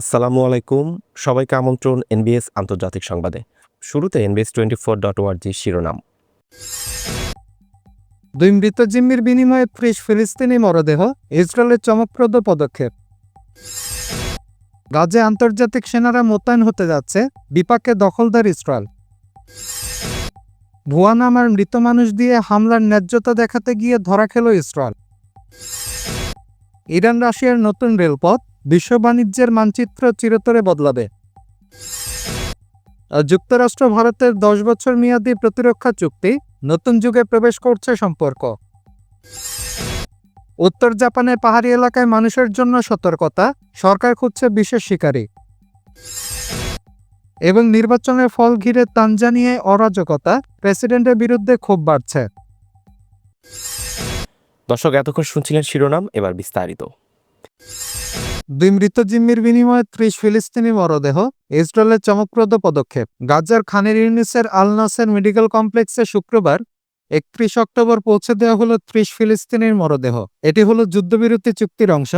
আসসালামু আলাইকুম। সবাইকে আমন্ত্রণ এনবিএস আন্তর্জাতিক সংবাদে। শুরুতে এনবিএস টোয়েন্টি ফোর ডট ওয়ার্জি শিরোনাম। দুই মৃত জিম্মির বিনিময়ে ত্রিশ ফিলিস্তিনি মরদেহ, ইসরায়েলের চমকপ্রদ পদক্ষেপ। গাজে আন্তর্জাতিক সেনারা মোতায়েন হতে যাচ্ছে, বিপাকে দখলদার ইসরায়েল। ভুয়া নামার মৃত মানুষ দিয়ে হামলার ন্যায্যতা দেখাতে গিয়ে ধরা খেল ইসরায়েল। ইরান রাশিয়ার নতুন রেলপথ বিশ্ব বাণিজ্যের মানচিত্র চিরতরে বদলাবে। যুক্তরাষ্ট্র ভারতের দশ বছর মেয়াদী প্রতিরক্ষা চুক্তি নতুন যুগে প্রবেশ করছে সম্পর্ক। উত্তর জাপানের পাহাড়ি এলাকায় মানুষের জন্য সতর্কতা, সরকার খুঁজছে বিশেষ শিকারী। এবং নির্বাচনের ফল ঘিরে তানজানিয়ায় অরাজকতা, প্রেসিডেন্টের বিরুদ্ধে ক্ষোভ বাড়ছে। দর্শক, এতক্ষণ শুনছিলেন শিরোনাম, এবার বিস্তারিত। দুই মৃত জিম্মির বিনিময়ে ত্রিশ ফিলিস্তিনি মরদেহ, ইসরায়েলের চমকপ্রদ পদক্ষেপ। গাজার খানের ইউনিসের আল নাসের মেডিকেল কমপ্লেক্সে শুক্রবার একত্রিশ অক্টোবর পৌঁছে দেওয়া হলো ত্রিশ ফিলিস্তিনির মরদেহ। এটি হলো যুদ্ধবিরতি চুক্তির অংশ,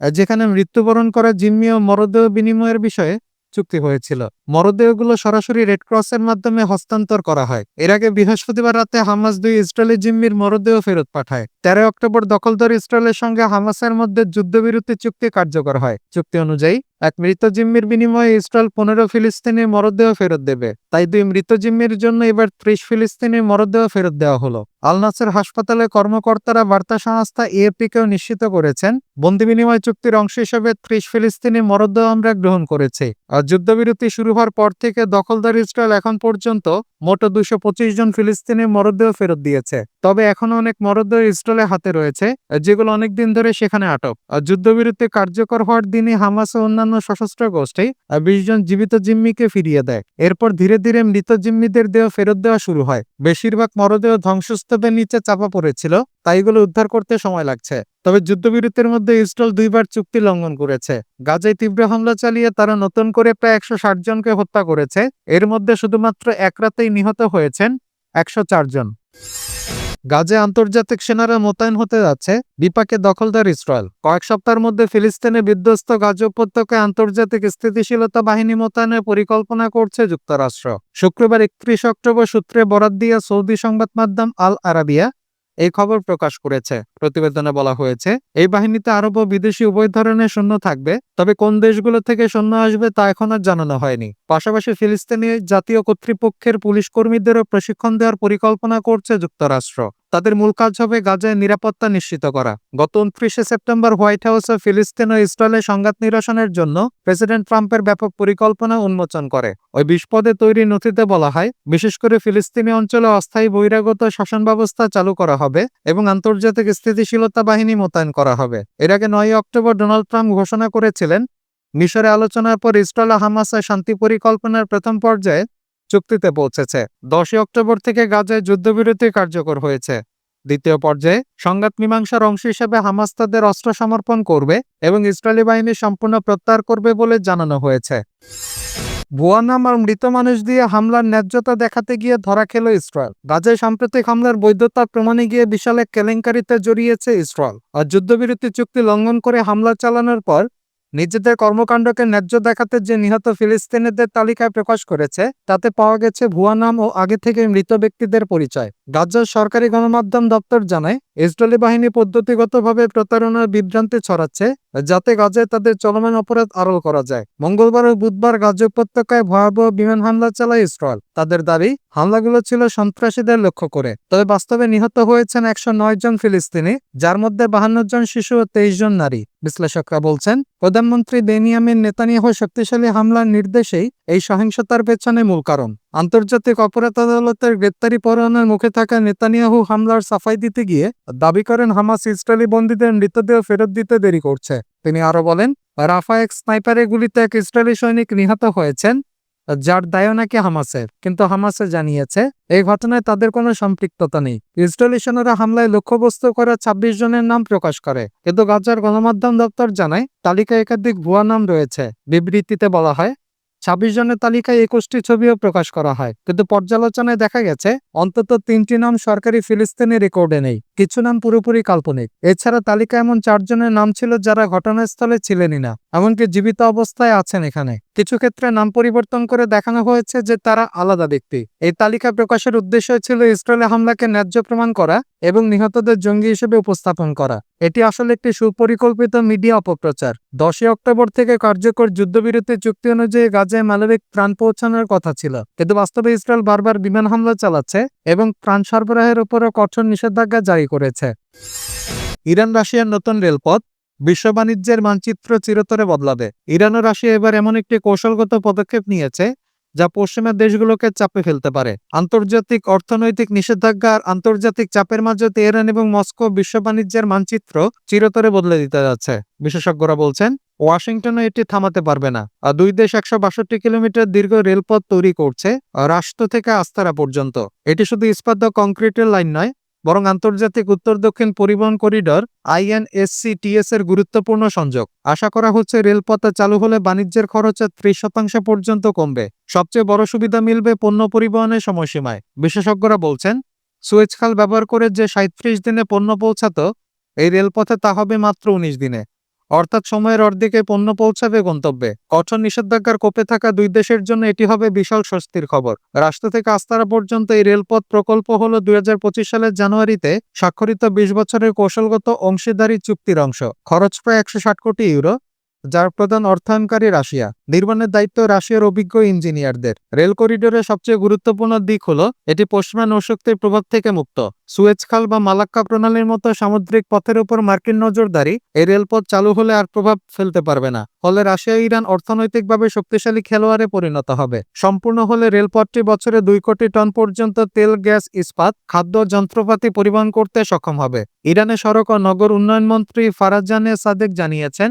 যেখানে মৃত্যুবরণ করা জিম্মি ও মরদেহ বিনিময়ের বিষয়ে চুক্তি হয়েছিল। মরদেহগুলো সরাসরি রেড ক্রসের মাধ্যমে হস্তান্তর করা হয়। এর আগে বৃহস্পতিবার রাতে হামাস দুই ইসরায়েলি জিম্মির মরদেহ ফেরত পাঠায়। তেরো অক্টোবর দখলদার ইসরায়েলের সঙ্গে হামাসের মধ্যে যুদ্ধবিরতি চুক্তি কার্যকর হয়। চুক্তি অনুযায়ী, এক মৃত জিম্মির বিনিময়ে ইসরায়েল পনেরো ফিলিস্তিনি মরদেহ ফেরত দেবে। তাই দুই মৃত জিম্মির জন্য এবার ত্রিশ ফিলিস্তিনি মরদেহ ফেরত দেওয়া হলো। আলনাসের হাসপাতালে কর্মকর্তারা বার্তা সংস্থা এএপিকেও নিশ্চিত করেছেন, বন্দি বিনিময় চুক্তির অংশ হিসেবে ত্রিশ ফিলিস্তিনি মরদেহ আমরা গ্রহণ করেছি। আর যুদ্ধবিরতি শুরু হওয়ার পর থেকে দখলদার ইসরায়েল এখন পর্যন্ত মোট দুশো পঁচিশ জন ফিলিস্তিনি মরদেহ ফেরত দিয়েছে। তবে এখনও অনেক মরদেহ ইসরায়েলের হাতে রয়েছে, যেগুলো অনেক দিন ধরে সেখানে আটক। যুদ্ধবিরতি কার্যকর হওয়ার দিনই হামাস ও অন্যান্য সশস্ত্র গোষ্ঠী বিশ জন জীবিত জিম্মিকে ফিরিয়ে দেয়। এরপর ধীরে ধীরে মৃত জিম্মিদের দেহ ফেরত দেওয়া শুরু হয়। বেশিরভাগ মরদেহ ধ্বংসস্তূপের নিচে চাপা পড়েছিল তাইগুলো উদ্ধার করতে সময় লাগছে। তবে যুদ্ধবিরতির মধ্যে ইসরায়েল দুইবার চুক্তি লঙ্ঘন করেছে। গাজায় তীব্র হামলা চালিয়ে তারা নতুন করে প্রায় একশো ষাট জনকে হত্যা করেছে। এর মধ্যে শুধুমাত্র এক রাতেই নিহত হয়েছেন একশো জন। গাজে আন্তর্জাতিক সেনারা মোতায়েন হতে যাচ্ছে। বিপাকে দখলদার ইসরায়েল। কয়েক সপ্তাহের মধ্যে ফিলিস্তিনে বিধ্বস্ত গাজা উপত্যকায় আন্তর্জাতিক স্থিতিশীলতা বাহিনী মোতায়েনের পরিকল্পনা করছে যুক্তরাষ্ট্র। শুক্রবার একত্রিশ অক্টোবর সূত্রে বরাত দিয়ে সৌদি সংবাদ মাধ্যম আল আরাবিয়া এই খবর প্রকাশ করেছে। প্রতিবেদনে বলা হয়েছে, এই বাহিনীতে আরব ও বিদেশি উভয় ধরনের সৈন্য থাকবে, তবে কোন দেশগুলো থেকে সৈন্য আসবে তা এখন আর জানানো হয়নি। পাশাপাশি ফিলিস্তিনি জাতীয় কর্তৃপক্ষের পুলিশ কর্মীদেরও প্রশিক্ষণ দেওয়ার পরিকল্পনা করছে যুক্তরাষ্ট্র। তাদের মূল কাজ হবে গাজায় নিরাপত্তা নিশ্চিত করা। গত উনত্রিশে সেপ্টেম্বর হোয়াইট হাউসে ফিলিস্তিন ও ইসরায়েলের সংঘাত নিরসনের জন্য প্রেসিডেন্ট ট্রাম্পের ব্যাপক পরিকল্পনা উন্মোচন করে। ওই বিশ পদে তৈরি নথিতে বলা হয়, বিশেষ করে ফিলিস্তিনি অঞ্চলে অস্থায়ী বহিরাগত শাসন ব্যবস্থা চালু করা হবে এবং আন্তর্জাতিক স্থিতিশীলতা বাহিনী মোতায়েন করা হবে। এর আগে নয় অক্টোবর ডোনাল্ড ট্রাম্প ঘোষণা করেছিলেন, মিশরে আলোচনার পর ইসরায়েল হামাসের শান্তি পরিকল্পনার প্রথম পর্যায়ে চুক্তিতে পৌঁছেছে। দশই অক্টোবর থেকে গাজায় যুদ্ধবিরতি কার্যকর হয়েছে। দ্বিতীয় পর্যায়ে সংঘাত মীমাংসার অংশ হিসেবে হামাস তাদের অস্ত্র সমর্পণ করবে এবং ইসরায়েলি বাহিনী সম্পূর্ণ প্রত্যাহার করবে বলে জানানো হয়েছে। ভুয়া নাম আর মৃত মানুষ দিয়ে হামলার ন্যায্যতা দেখাতে গিয়ে ধরা খেল ইসরায়েল। গাজায় সাম্প্রতিক হামলার বৈধতা প্রমাণে গিয়ে বিশাল এক কেলেঙ্কারিতে জড়িয়েছে ইসরায়েল। আর যুদ্ধবিরতি চুক্তি লঙ্ঘন করে হামলা চালানোর পর নিজেদের কর্মকাণ্ডকে ন্যায্য দেখাতে যে নিহত ফিলিস্তিনিদের তালিকায় প্রকাশ করেছে, তাতে পাওয়া গেছে ভুয়া নাম ও আগে থেকে মৃত ব্যক্তিদের পরিচয়। গাজার সরকারি গণমাধ্যম দপ্তর জানায়, ইসরায়েলি বাহিনী পদ্ধতিগতভাবে প্রতারণার বিভ্রান্তি ছড়াচ্ছে যাতে গাজায় তাদের চলমান অপরাধ আড়াল করা যায়। মঙ্গলবার ও বুধবার গাজা উপত্যকায় ভয়াবহ বিমান হামলা চালায় ইসরায়েল। তাদের দাবি, হামলাগুলো ছিল সন্ত্রাসীদের লক্ষ্য করে। তবে বাস্তবে নিহত হয়েছেন একশো নয় জন ফিলিস্তিনি, যার মধ্যে বাহান্ন জন শিশু ও তেইশ জন নারী। বিশ্লেষকরা বলছেন, প্রধানমন্ত্রী বেনিয়ামিন নেতানিয়াহু শক্তিশালী হামলার নির্দেশেই এই সহিংসতার পেছনে মূল কারণ। আন্তর্জাতিক অপরাধ আদালতের গ্রেপ্তারি পরোয়ানার মুখে থাকা নেতানিয়াহু হামলার সাফাই দিতে গিয়ে দাবি করেন হামাস ইসরায়েলি বন্দীদের মৃতদেহ ফেরত দিতে দেরি করছে। তিনি আরও বলেন, রাফা এক স্নাইপারের গুলিতে এক ইসরায়েলি সৈনিক নিহত হয়েছেন, যার দায় নাকি হামাসের। কিন্তু হামাসে জানিয়েছে, এই ঘটনায় তাদের কোনো সম্পৃক্ততা নেই। ইসরায়েলি সেনারা হামলায় লক্ষ্যবস্তু করা ছাব্বিশ জনের নাম প্রকাশ করে। কিন্তু গাজার গণমাধ্যম দপ্তর জানায়, তালিকায় একাধিক ভুয়া নাম রয়েছে। বিবৃতিতে বলা হয় ছাব্বিশ জনের তালিকায় একুশটি ছবিও প্রকাশ করা হয়। কিন্তু পর্যালোচনায় দেখা গেছে, অন্তত তিনটি নাম সরকারি ফিলিস্তিনি রেকর্ডে নেই। কিছু নাম পুরোপুরি কাল্পনিক। এছাড়া তালিকা এমন চারজনের নাম ছিল যারা ঘটনাস্থলে ছিলেনই না, এমনকি জীবিত অবস্থায় আছেন এখানে। কিছু ক্ষেত্রে নাম পরিবর্তন করে দেখানো হয়েছে যে তারা আলাদা ব্যক্তি। এই তালিকা প্রকাশের উদ্দেশ্য ছিল ইসরায়েলি হামলাকে ন্যায্য প্রমাণ করা এবং নিহতদের জঙ্গি হিসেবে উপস্থাপন করা। এটি আসলে একটি সুপরিকল্পিত মিডিয়া অপপ্রচার। দশই অক্টোবর থেকে কার্যকর যুদ্ধবিরতি চুক্তি অনুযায়ী গাজায় মানবিক ত্রাণ পৌঁছানোর কথা ছিল। কিন্তু বাস্তবে ইসরায়েল বারবার বিমান হামলা চালাচ্ছে এবং ত্রাণ সরবরাহের উপরও কঠোর নিষেধাজ্ঞা জারি করেছে। ইরান রাশিয়ার নতুন রেলপথ বিশ্ব বাণিজ্যের মানচিত্র চিরতরে বদলাবে। ইরান ও রাশিয়া এবার এমন একটি কৌশলগত পদক্ষেপ নিয়েছে যা পশ্চিমের দেশগুলোকে চাপে ফেলতে পারে। আন্তর্জাতিক অর্থনৈতিক নিষেধাজ্ঞা আর আন্তর্জাতিক চাপের মাঝে তেহরান এবং মস্কো বিশ্ব বাণিজ্যের মানচিত্র চিরতরে বদলে দিতে যাচ্ছে। বিশেষজ্ঞরা বলছেন, ওয়াশিংটনও এটি থামাতে পারবে না। আর দুই দেশ একশো বাষট্টি কিলোমিটার দীর্ঘ রেলপথ তৈরি করছে রাষ্ট্র থেকে আস্তারা পর্যন্ত। এটি শুধু ইস্পাত কংক্রিটের লাইন নয় বরং আন্তর্জাতিক উত্তর দক্ষিণ পরিবহন করিডর আইএনএসসিটিএস এর গুরুত্বপূর্ণ সংযোগ। আশা করা হচ্ছে রেলপথে চালু হলে বাণিজ্যের খরচে ত্রিশ শতাংশ পর্যন্ত কমবে। সবচেয়ে বড় সুবিধা মিলবে পণ্য পরিবহনের সময়সীমায়। বিশেষজ্ঞরা বলছেন সুয়েজ খাল ব্যবহার করে যে সাঁত্রিশ দিনে পণ্য পৌঁছাত, এই রেলপথে তা হবে মাত্র উনিশ দিনে। অর্থাৎ সময়ের অর্ধেকে পণ্য পৌঁছাবে গন্তব্যে। কঠোর নিষেধাজ্ঞার কোপে থাকা দুই দেশের জন্য এটি হবে বিশাল স্বস্তির খবর। রাষ্ট্র থেকে আস্তারা পর্যন্ত এই রেলপথ প্রকল্প হল দুই হাজার পঁচিশ সালের জানুয়ারিতে স্বাক্ষরিত বিশ বছরের কৌশলগত অংশীদারি চুক্তির অংশ। খরচ প্রায় একশো ষাট কোটি ইউরো। যার প্রধান অর্থায়নকারী রাশিয়া। নির্মাণের দায়িত্ব রাশিয়ার অভিজ্ঞ ইঞ্জিনিয়ারদের। রেল করিডোরের সবচেয়ে গুরুত্বপূর্ণ দিক হল, এটি পশ্চিমা নৌশক্তির প্রভাব থেকে মুক্ত। সুয়েজ খাল বা মালাক্কা প্রণালীর মতো সামুদ্রিক পথের উপর মার্কিন নজরদারি, এই রেলপথ চালু হলে আর প্রভাব ফেলতে পারবে না। ফলে রাশিয়া ইরান অর্থনৈতিকভাবে শক্তিশালী খেলোয়াড়ে পরিণত হবে। সম্পূর্ণ হলে রেলপথটি বছরে দুই কোটি টন পর্যন্ত তেল, গ্যাস, ইস্পাত, খাদ্য, যন্ত্রপাতি পরিবহন করতে সক্ষম হবে। ইরানের সড়ক ও নগর উন্নয়ন মন্ত্রী ফারাজানে সাদেক জানিয়েছেন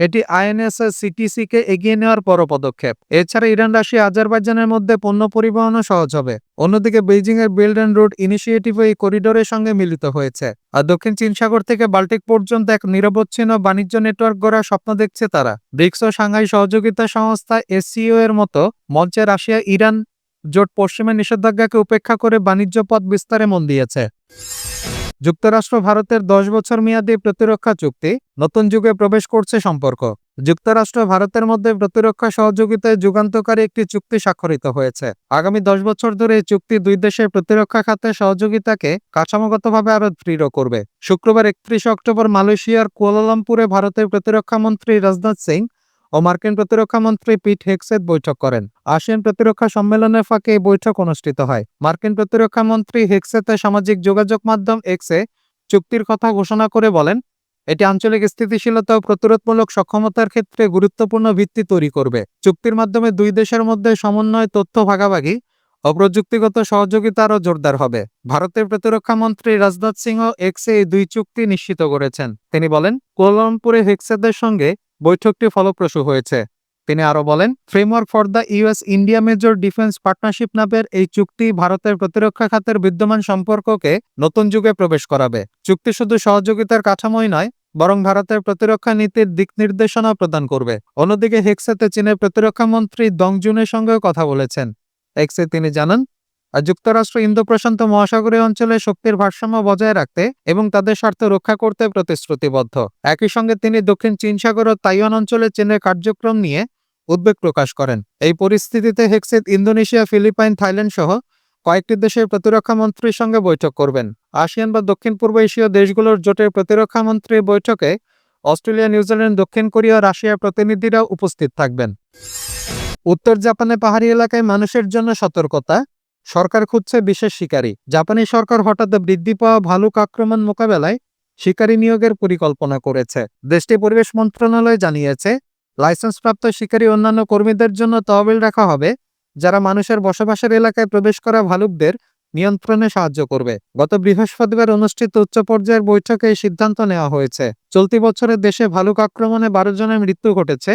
এটি আইএনএস সিটিসি কে এগিয়ে নেওয়ার পর পদক্ষেপ। এছাড়া ইরান, রাশিয়া, আজারবাইজানের মধ্যে পণ্য পরিবহনও সহজ হবে। অন্যদিকে বেইজিং এর বিল্ড অ্যান্ড রোড ইনিশিয়েটিভ এই করিডোরের সঙ্গে মিলিত হয়েছে। আর দক্ষিণ চীন সাগর থেকে বাল্টিক পর্যন্ত এক নিরবচ্ছিন্ন বাণিজ্য নেটওয়ার্ক গড়ার স্বপ্ন দেখছে তারা। ব্রিক্স ও সাংহাই সহযোগিতা সংস্থা এসসিও এর মতো মঞ্চে রাশিয়া, ইরান জোট পশ্চিমা নিষেধাজ্ঞাকে উপেক্ষা করে বাণিজ্য পথ বিস্তারে মন দিয়েছে। যুক্তরাষ্ট্র ভারতের দশ বছর মেয়াদী প্রতিরক্ষা চুক্তি নতুন যুগে প্রবেশ করছে সম্পর্ক। যুক্তরাষ্ট্র ভারতের মধ্যে প্রতিরক্ষা সহযোগিতায় যুগান্তকারী একটি চুক্তি স্বাক্ষরিত হয়েছে। আগামী দশ বছর ধরে এই চুক্তি দুই দেশের প্রতিরক্ষা খাতে সহযোগিতাকে কাঠামোগতভাবে আরও দৃঢ় করবে। শুক্রবার একত্রিশ অক্টোবর মালয়েশিয়ার কুয়ালালামপুরে ভারতের প্রতিরক্ষা মন্ত্রী রাজনাথ সিং ও মার্কিন প্রতিরক্ষা মন্ত্রী পিট হেক্সেট বৈঠক করেন। আসিয়ান প্রতিরক্ষা সম্মেলনের ফাঁকে এই বৈঠক অনুষ্ঠিত হয়। মার্কিন প্রতিরক্ষা মন্ত্রী হেক্সেতে সামাজিক যোগাযোগ মাধ্যম এক্সে চুক্তির কথা ঘোষণা করে বলেন, এটি আঞ্চলিক স্থিতিশীলতা ও প্রতিরোধমূলক সক্ষমতার ক্ষেত্রে গুরুত্বপূর্ণ ভিত্তি তৈরি করবে। চুক্তির মাধ্যমে দুই দেশের মধ্যে সমন্বয়, তথ্য ভাগাভাগি ও প্রযুক্তিগত সহযোগিতা আরও জোরদার হবে। ভারতের প্রতিরক্ষা মন্ত্রী রাজনাথ সিংহ এক্সে এই দুই চুক্তি নিশ্চিত করেছেন। তিনি বলেন, কুয়ালালামপুরে হেক্সেদের সঙ্গে বৈঠকটি ফলপ্রসূ হয়েছে। তিনি আরও বলেন framework for the US India major defence partnership নামের এই চুক্তি ভারতের প্রতিরক্ষা খাতের বিদ্যমান সম্পর্ককে নতুন যুগে প্রবেশ করাবে। চুক্তি শুধু সহযোগিতার কাঠামোই নয়, বরং ভারতের প্রতিরক্ষা নীতির দিক নির্দেশনা প্রদান করবে। অন্যদিকে হেক্সাতে চীনের প্রতিরক্ষা মন্ত্রী দংজুনের সঙ্গেও কথা বলেছেন। এক্সে তিনি জানান আর যুক্তরাষ্ট্র ইন্দো প্রশান্ত মহাসাগরীয় অঞ্চলে শক্তির ভারসাম্য বজায় রাখতে এবং তাদের স্বার্থ রক্ষা করতে প্রতিশ্রুতিবদ্ধ। একই সঙ্গে তিনি দক্ষিণ চীন সাগর ও তাইওয়ান অঞ্চলে চীনের কার্যক্রম নিয়ে উদ্বেগ প্রকাশ করেন। এই পরিস্থিতিতে হেক্সিত ইন্দোনেশিয়া, ফিলিপাইন, থাইল্যান্ড সহ কয়েকটি দেশের প্রতিরক্ষা মন্ত্রীর সঙ্গে বৈঠক করবেন। আসিয়ান বা দক্ষিণ পূর্ব এশীয় দেশগুলোর জোটের প্রতিরক্ষা মন্ত্রীর বৈঠকে অস্ট্রেলিয়া, নিউজিল্যান্ড, দক্ষিণ কোরিয়া রাশিয়ার প্রতিনিধিরাও উপস্থিত থাকবেন। উত্তর জাপানে পাহাড়ি এলাকায় মানুষের জন্য সতর্কতা সরকার খুঁজছে বিশেষ শিকারী। জাপানি সরকার হঠাৎ বৃদ্ধি পাওয়া ভালুক আক্রমণ মোকাবেলায় শিকারী নিয়োগের পরিকল্পনা করেছে। দেশটি পরিবেশ মন্ত্রণালয় জানিয়েছে, লাইসেন্সপ্রাপ্ত শিকারী অন্যান্য কর্মীদের জন্য তহবিল রাখা হবে, যারা মানুষের বসবাসের এলাকায় প্রবেশ করা ভালুকদের নিয়ন্ত্রণে সাহায্য করবে। গত বৃহস্পতিবার অনুষ্ঠিত উচ্চ পর্যায়ের বৈঠকে এই সিদ্ধান্ত নেওয়া হয়েছে। চলতি বছরে দেশে ভালুক আক্রমণে বারো জনের মৃত্যু ঘটেছে।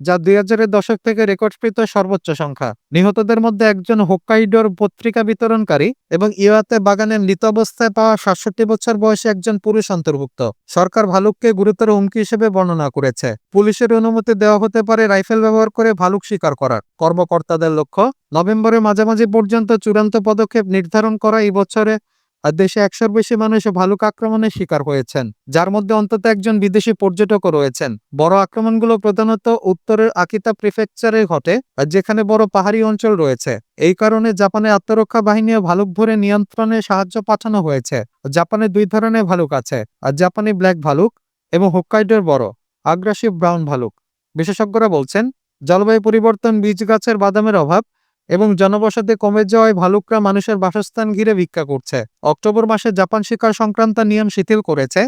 যা দুই হাজারের দশক থেকে রেকর্ডকৃত সর্বোচ্চ সংখ্যা। নিহতদের মধ্যে একজন হোক্কাইডোর পত্রিকা বিতরণকারী এবং ইওয়াতে বাগানের মৃত অবস্থায় পাওয়া সাতষট্টি বছর বয়সী একজন পুরুষ অন্তর্ভুক্ত। সরকার ভালুককে গুরুতর হুমকি হিসেবে বর্ণনা করেছে। পুলিশের অনুমতি দেওয়া হতে পারে রাইফেল ব্যবহার করে ভালুক শিকার করার। কর্মকর্তাদের লক্ষ্য, নভেম্বরের মাঝামাঝি পর্যন্ত চূড়ান্ত পদক্ষেপ নির্ধারণ করা এই বছরে আর দেশে একশোর বেশি মানুষ ভালুক আক্রমণের শিকার হয়েছেন, যার মধ্যে অন্তত একজন বিদেশি পর্যটকও রয়েছেন। বড় আক্রমণগুলো প্রধানত উত্তরের আকিতা প্রিফেকচারে ঘটে, আর যেখানে বড় পাহাড়ি অঞ্চল রয়েছে। এই কারণে জাপানের আত্মরক্ষা বাহিনী ভালুক ভরে নিয়ন্ত্রণে সাহায্য পাঠানো হয়েছে। জাপানে দুই ধরনের ভালুক আছে, আর জাপানি ব্ল্যাক ভালুক এবং হোক্কাইডোর বড়, আগ্রাসী ব্রাউন ভালুক। বিশেষজ্ঞরা বলছেন, জলবায়ু পরিবর্তন বীজ গাছের বাদামের অভাব এবং জনবসতি কমে যাওয়ায় ভালুকরা মানুষের বাসস্থান ঘিরে ভিক্ষা করছে। অক্টোবর মাসে জাপান শিকার সংক্রান্ত নিয়ম শিথিল করেছে,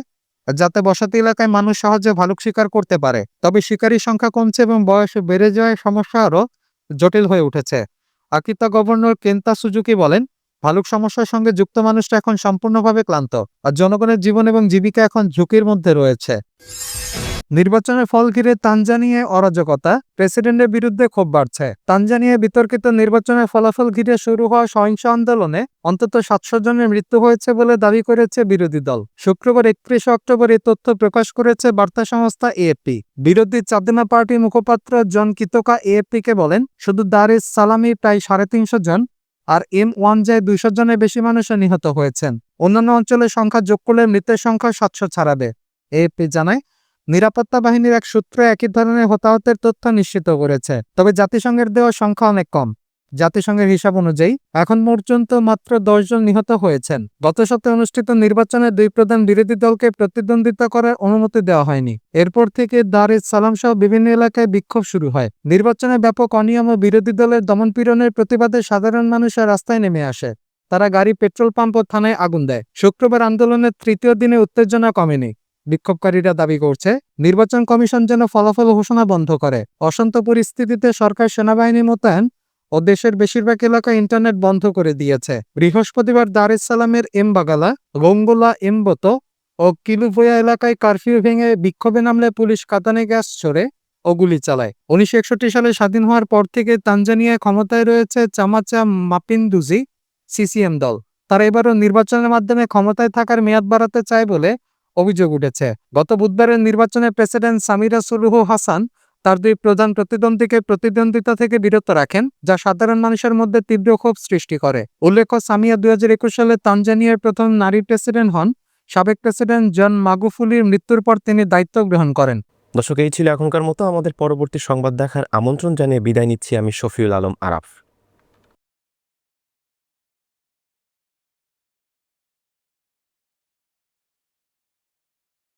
যাতে বসতি এলাকায় মানুষ সহজে ভালুক শিকার করতে পারে। তবে শিকারীর সংখ্যা কমছে এবং বয়স বেড়ে যাওয়ায় সমস্যা আরও জটিল হয়ে উঠেছে। আকিতা গভর্নর কেন্তা সুজুকি বলেন, ভালুক সমস্যার সঙ্গে যুক্ত মানুষটা এখন সম্পূর্ণভাবে ক্লান্ত, আর জনগণের জীবন এবং জীবিকা এখন ঝুঁকির মধ্যে রয়েছে। নির্বাচনের ফল ঘিরে তানজানিয়ায় অরাজকতা, প্রেসিডেন্টের বিরুদ্ধে ক্ষোভ বাড়ছে। তানজানিয়ায় বিতর্কিত নির্বাচনের ফলাফল ঘিরে শুরু হওয়া সহিংস আন্দোলনে অন্তত সাতশো জনের মৃত্যু হয়েছে বলে দাবি করেছে বিরোধী দল। শুক্রবার একত্রিশে অক্টোবর এই তথ্য প্রকাশ করেছে বার্তা সংস্থা এএপি বিরোধী চাঁদিনা পার্টির মুখপাত্র জন কিতোকা এএপিকে বলেন, শুধু দারিস সালামি প্রায় সাড়ে তিনশো জন আর এম ওয়ান যায় দুইশো জনের বেশি মানুষও নিহত হয়েছেন। অন্যান্য অঞ্চলের সংখ্যা যোগ করলে মৃতের সংখ্যা সাতশো ছাড়াবে। এএপি জানায় নিরাপত্তা বাহিনীর এক সূত্র একই ধরনের হতাহতের তথ্য নিশ্চিত করেছে, তবে জাতিসংঘের দেওয়া সংখ্যা অনেক কম। জাতিসংঘের হিসাব অনুযায়ী, এখন পর্যন্ত মাত্র জন নিহত হয়েছেন। গত সপ্তাহে অনুষ্ঠিত নির্বাচনে দুই প্রধান বিরোধী দলকে প্রতিদ্বন্দ্বিতা করার অনুমতি দেওয়া হয়নি। এরপর থেকে দার এস সালাম সহ বিভিন্ন এলাকায় বিক্ষোভ শুরু হয়। নির্বাচনে ব্যাপক অনিয়ম ও বিরোধী দলের দমনপীড়নের প্রতিবাদে সাধারণ মানুষের রাস্তায় নেমে আসে। তারা গাড়ি, পেট্রোল পাম্প ও থানায় আগুন দেয়। শুক্রবার আন্দোলনের তৃতীয় দিনে উত্তেজনা কমেনি। বিক্ষোভকারীরা দাবি করছে, নির্বাচন কমিশন যেন ফলাফল ঘোষণা বন্ধ করে। অশান্ত পরিস্থিতিতে সরকার সেনাবাহিনী মোতায়েন ও দেশের বেশিরভাগ এলাকা ইন্টারনেট বন্ধ করে দিয়েছে। বৃহস্পতিবার দার এস সালামের এম বাগালা গঙ্গোলা, এমবত ও কিলুভয়া এলাকায় কারফিউ ভেঙে বিক্ষোভে নামলে পুলিশ কাতানে গ্যাস ছড়ে ও গুলি চালায়। উনিশশো একষট্টি সালে স্বাধীন হওয়ার পর থেকে তানজানিয়ায় ক্ষমতায় রয়েছে চামাচা মাপিন্দুজি, সিসিএম দল। তারা এবারও নির্বাচনের মাধ্যমে ক্ষমতায় থাকার মেয়াদ বাড়াতে চায় বলে অভিযোগ উঠেছে। গত বুধবারের নির্বাচনে প্রেসিডেন্ট সামিরা সুলুহু হাসান তার দুই প্রধান প্রতিদ্বন্দ্বীকে প্রতিদ্বন্দ্বিতা থেকে বিরত রাখেন, যা সাধারণ মানুষের মধ্যে তীব্র ক্ষোভ সৃষ্টি করে। উল্লেখ্য, সামিয়া দুই হাজার একুশ সালে তানজানিয়ার প্রথম নারী প্রেসিডেন্ট হন। সাবেক প্রেসিডেন্ট জন মাগুফুলির মৃত্যুর পর তিনি দায়িত্ব গ্রহণ করেন। দর্শক, এই ছিল এখনকার মতো। আমাদের পরবর্তী সংবাদ দেখার আমন্ত্রণ জানিয়ে বিদায় নিচ্ছি আমি শফিউল আলম আরাফ।